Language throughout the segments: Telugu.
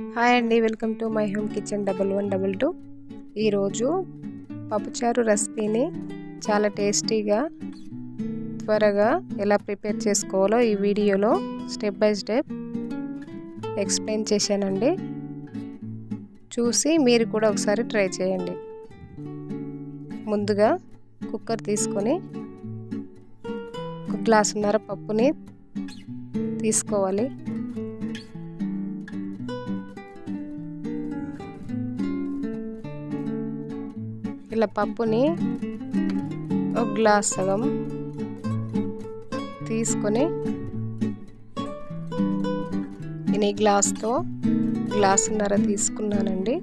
హాయ్ అండి welcome to my home kitchen double one double two. ఈరోజు పప్పుచారు రెసిపీని చాలా టేస్టీగా త్వరగా ఎలా ప్రిపేర్ చేసుకోవాలో ఈ వీడియోలో స్టెప్ బై స్టెప్ ఎక్స్ప్లెయిన్ చేశానండి. చూసి మీరు కూడా ఒకసారి ట్రై చేయండి. ముందుగా కుక్కర్ తీసుకొని ఒక గ్లాసున్నర పప్పుని తీసుకోవాలి. ఇలా పప్పుని ఒక గ్లాస్ సగం తీసుకొని నేను ఈ గ్లాస్తో గ్లాసున్నర తీసుకున్నానండి.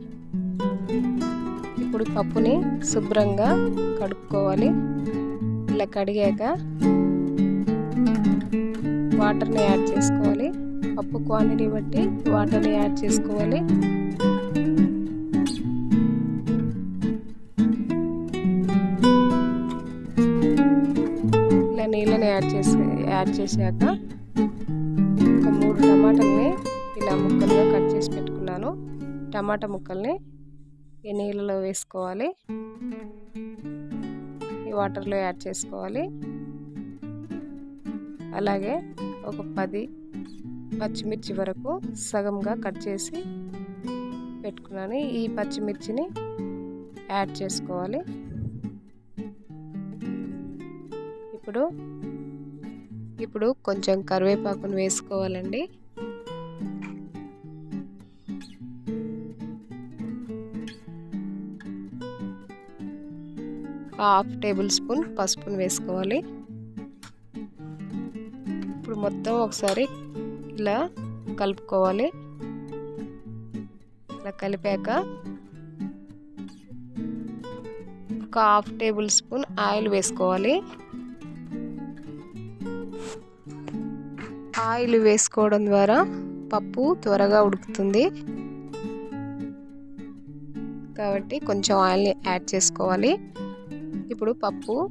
ఇప్పుడు పప్పుని శుభ్రంగా కడుక్కోవాలి. ఇలా కడిగాక వాటర్ని యాడ్ చేసుకోవాలి. పప్పు క్వాంటిటీ బట్టి వాటర్ని యాడ్ చేసుకోవాలి. యాడ్ చేసి యాడ్ చేశాక ఒక మూడు టమాటాలని ఇలా ముక్కలుగా కట్ చేసి పెట్టుకున్నాను. టమాటా ముక్కల్ని ఈ నీళ్ళలో వేసుకోవాలి. ఈ వాటర్లో యాడ్ చేసుకోవాలి. అలాగే ఒక పది పచ్చిమిర్చి వరకు సగంగా కట్ చేసి పెట్టుకున్నాను. ఈ పచ్చిమిర్చిని యాడ్ చేసుకోవాలి. ఇప్పుడు ఇప్పుడు కొంచెం కరివేపాకును వేసుకోవాలండి. హాఫ్ టేబుల్ స్పూన్ పసుపును వేసుకోవాలి. ఇప్పుడు మొత్తం ఒకసారి ఇలా కలుపుకోవాలి. ఇలా కలిపాక ఒక హాఫ్ టేబుల్ స్పూన్ ఆయిల్ వేసుకోవాలి. ఆయిల్ వేసుకోవడం ద్వారా పప్పు త్వరగా ఉడుకుతుంది. కాబట్టి కొంచెం ఆయిల్ని యాడ్ చేసుకోవాలి. ఇప్పుడు పప్పు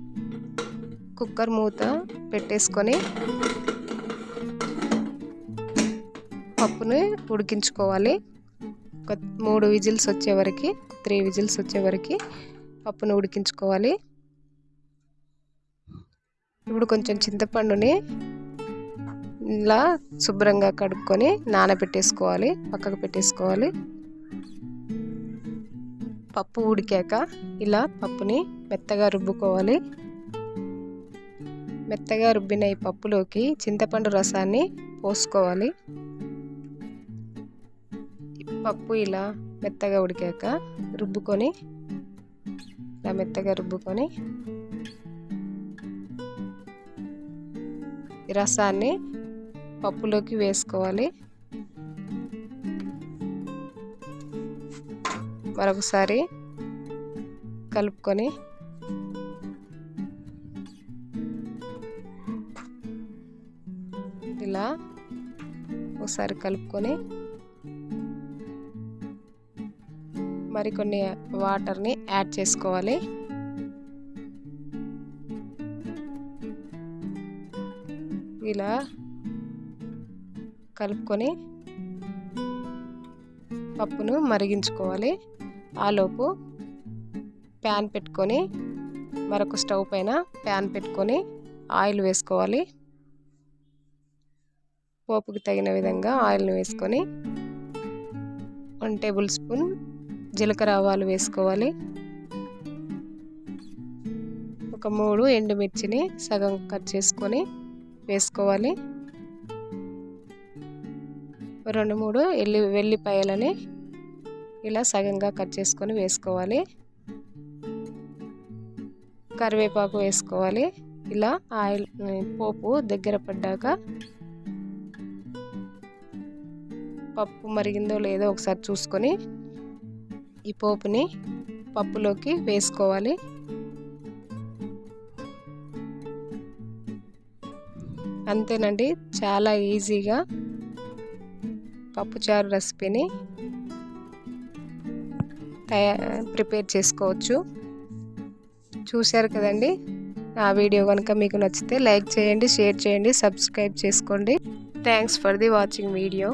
కుక్కర్ మూత పెట్టేసుకొని పప్పుని ఉడికించుకోవాలి. ఒక మూడు విజిల్స్ వచ్చే వరకు త్రీ విజిల్స్ వచ్చే వరకు పప్పును ఉడికించుకోవాలి. ఇప్పుడు కొంచెం చింతపండుని ఇలా శుభ్రంగా కడుక్కొని నానబెట్టేసుకోవాలి పక్కకు పెట్టేసుకోవాలి. పప్పు ఉడికాక ఇలా పప్పుని మెత్తగా రుబ్బుకోవాలి. మెత్తగా రుబ్బిన ఈ పప్పులోకి చింతపండు రసాన్ని పోసుకోవాలి. పప్పు ఇలా మెత్తగా ఉడికాక రుబ్బుకొని ఇలా మెత్తగా రుబ్బుకొని రసాన్ని పప్పులోకి వేసుకోవాలి. మరొకసారి కలుపుకొని ఇలా ఒకసారి కలుపుకొని మరికొన్ని వాటర్ని యాడ్ చేసుకోవాలి. ఇలా కలుపుకొని పప్పును మరిగించుకోవాలి. ఆలోపు ప్యాన్ పెట్టుకొని మరొక స్టవ్ పైన ప్యాన్ పెట్టుకొని ఆయిల్ వేసుకోవాలి. పోపుకి తగిన విధంగా ఆయిల్ని వేసుకొని వన్ టేబుల్ స్పూన్ జీలకర్ర ఆవాలు వేసుకోవాలి. ఒక మూడు ఎండుమిర్చిని సగం కట్ చేసుకొని వేసుకోవాలి. రెండు మూడు ఎల్లి వెల్లిపాయలని ఇలా సగంగా కట్ చేసుకొని వేసుకోవాలి. కరివేపాకు వేసుకోవాలి. ఇలా ఆయిల్ పోపు దగ్గర పడ్డాక పప్పు మరిగిందో లేదో ఒకసారి చూసుకొని ఈ పోపుని పప్పులోకి వేసుకోవాలి. అంతేనండి. చాలా ఈజీగా పప్పుచారు రెసిపీని తయా ప్రిపేర్ చేసుకోవచ్చు. చూశారు కదండి? ఆ వీడియో కనుక మీకు నచ్చితే లైక్ చేయండి షేర్ చేయండి సబ్స్క్రైబ్ చేసుకోండి. Thanks for the watching video.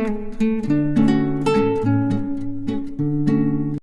Música